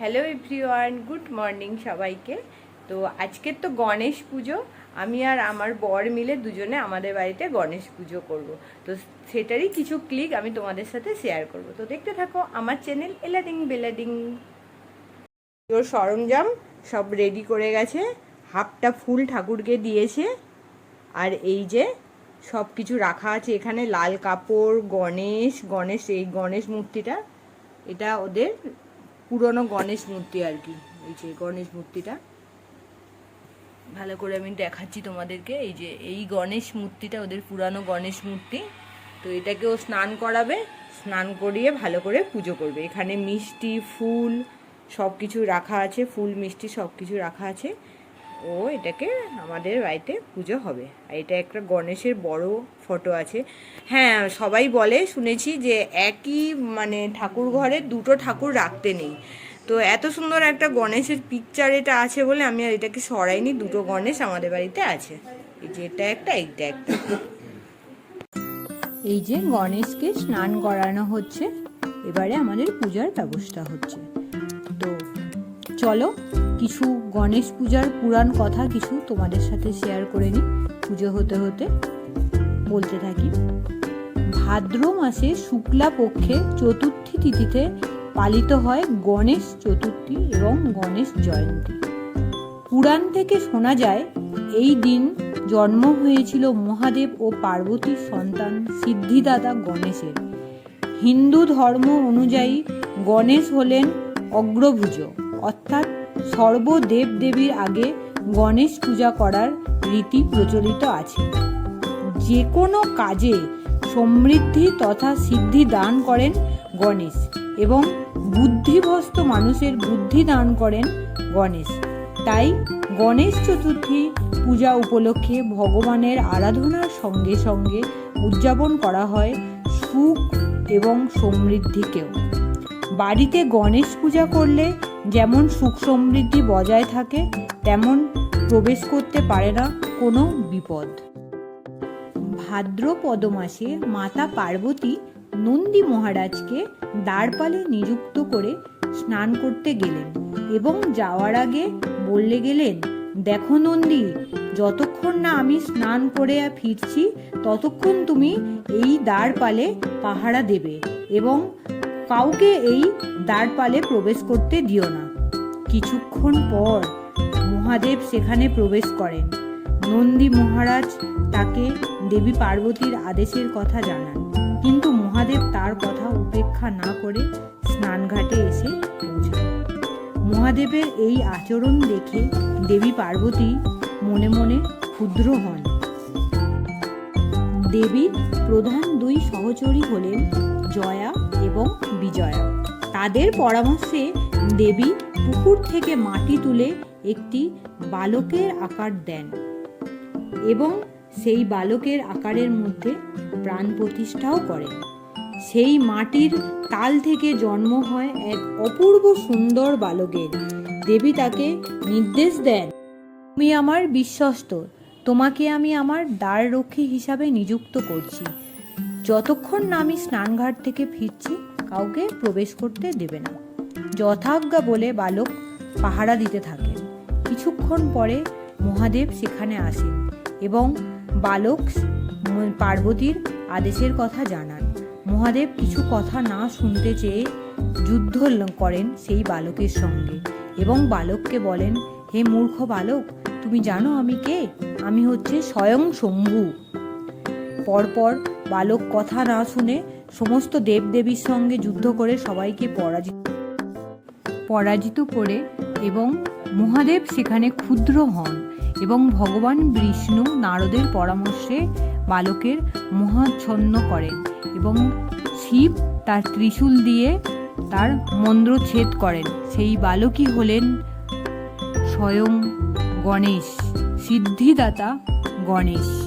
Hello everyone good morning সবাইকে। তো আজকের তো গণেশ পুজো, আমি আর আমার বর মিলে দুজনে আমাদের বাড়িতে গণেশ পুজো করব। তো সেটারই কিছু ক্লিক আমি তোমাদের সাথে শেয়ার করব। তো দেখতে থাকো আমার চ্যানেল এলাডিং বেলাডিং তোর সরঞ্জাম সব রেডি করে গেছে, হাফটা ফুল ঠাকুরকে দিয়েছে, আর এই যে সব কিছু রাখা আছে এখানে, লাল কাপড়, গণেশ গণেশ, এই গণেশ মূর্তিটা, এটা ওদের পুরনো গণেশ মূর্তি আর কি। এই যে গণেশ মূর্তিটা। ভালো করে আমি দেখাচ্ছি তোমাদেরকে। এই যে এই গণেশ মূর্তিটা, ওদের পুরানো গণেশ মূর্তি। তো এটাকে ও স্নান করাবে, স্নান করিয়ে ভালো করে পুজো করবে। এখানে মিষ্টি, ফুল সব কিছু রাখা আছে, ফুল, মিষ্টি সব কিছু রাখা আছে। ও এটাকে আমাদের বাড়িতে পুজো হবে। আর এটা একটা গণেশের বড় ফটো আছে। হ্যাঁ সবাই বলে, শুনেছি যে একই মানে ঠাকুর ঘরে দুটো ঠাকুর রাখতে নেই। তো এত সুন্দর একটা গণেশের পিকচার এটা আছে বলে আমি আর এটাকে সরাইনি। দুটো গণেশ আমাদের বাড়িতে আছে। এই যে এটা একটা, এইটা একটা। এই যে গণেশকে স্নান করানো হচ্ছে, এবারে আমাদের পূজার ব্যবস্থা হচ্ছে। তো চলো কিছু গণেশ পূজার পুরাণ কথা কিছু তোমাদের সাথে শেয়ার করে নিই। পুজো হতে হতে বলতে থাকি। ভাদ্র মাসে শুক্লা পক্ষে চতুর্থী তিথিতে পালিত হয় গণেশ চতুর্থী এবং গণেশ জয়ন্তী। পুরাণ থেকে শোনা যায়, এই দিন জন্ম হয়েছিল মহাদেব ও পার্বতীর সন্তান সিদ্ধিদাতা গণেশের। হিন্দু ধর্ম অনুযায়ী গণেশ হলেন অগ্রভুজ, অর্থাৎ সর্বদেব দেবীর আগে গণেশ পূজা করার রীতি প্রচলিত আছে। যে কোনো কাজে সমৃদ্ধি তথা সিদ্ধি দান করেন গণেশ এবং বুদ্ধিভস্ত মানুষের বুদ্ধি দান করেন গণেশ। তাই গণেশ চতুর্থী পূজা উপলক্ষে ভগবানের আরাধনার সঙ্গে সঙ্গে উদযাপন করা হয় সুখ এবং সমৃদ্ধিকেও। বাড়িতে গণেশ পূজা করলে যেমন সুখ সমৃদ্ধি বজায় থাকে, তেমন প্রবেশ করতে পারে না কোনো বিপদ। ভাদ্রপদ মাসে মাতা পার্বতী নন্দী মহারাজকে দ্বারপালে নিযুক্ত করে স্নান করতে গেলেন এবং যাওয়ার আগে বললে গেলেন, দেখো নন্দী, যতক্ষণ না আমি স্নান করে ফিরছি, ততক্ষণ তুমি এই দ্বারপালে পাহারা দেবে এবং কাউকে এই দ্বারপালে প্রবেশ করতে দিও না। কিছুক্ষণ পর মহাদেব সেখানে প্রবেশ করেন। নন্দী মহারাজ তাকে দেবী পার্বতীর আদেশের কথা জানান। কিন্তু মহাদেব তার কথা উপেক্ষা না করে স্নানঘাটে এসে পৌঁছান। মহাদেবের এই আচরণ দেখে দেবী পার্বতী মনে মনে ক্ষুদ্র হন। দেবীর প্রধান দুই সহচরী হলেন জয়া এবং বিজয়া। তাদের পরামর্শে দেবী পুকুর থেকে মাটি তুলে একটি বালকের আকার দেন এবং সেই বালকের আকারের মধ্যে প্রাণ প্রতিষ্ঠাও করেন। সেই মাটির তাল থেকে জন্ম হয় এক অপূর্ব সুন্দর বালকের। দেবী তাকে নির্দেশ দেন, তুমি আমার বিশ্বস্ত, তোমাকে আমি আমার দ্বাররক্ষী হিসাবে নিযুক্ত করছি। যতক্ষণ না আমি স্নানঘাট থেকে ফিরছি, কাউকে প্রবেশ করতে দেবে না। যথাজ্ঞা বলে বালক পাহারা দিতে থাকেন। কিছুক্ষণ পরে মহাদেব সেখানে আসেন এবং বালক পার্বতীর আদেশের কথা জানান। মহাদেব কিছু কথা না শুনতে চেয়ে যুদ্ধ করেন সেই বালকের সঙ্গে এবং বালককে বলেন, হে মূর্খ বালক, তুমি জানো আমি কে? আমি হচ্ছে স্বয়ং শম্ভু। পরপর বালক কথা না শুনে সমস্ত দেবদেবীর সঙ্গে যুদ্ধ করে সবাইকে পরাজিত পরাজিত করে এবং মহাদেব সেখানে ক্ষুদ্র হন এবং ভগবান বিষ্ণু নারদের পরামর্শে বালকের মহাচ্ছন্ন করেন এবং শিব তার ত্রিশূল দিয়ে তার মন্ত্রচ্ছেদ করেন। সেই বালকই হলেন স্বয়ং গণেশ, সিদ্ধিদাতা গণেশ।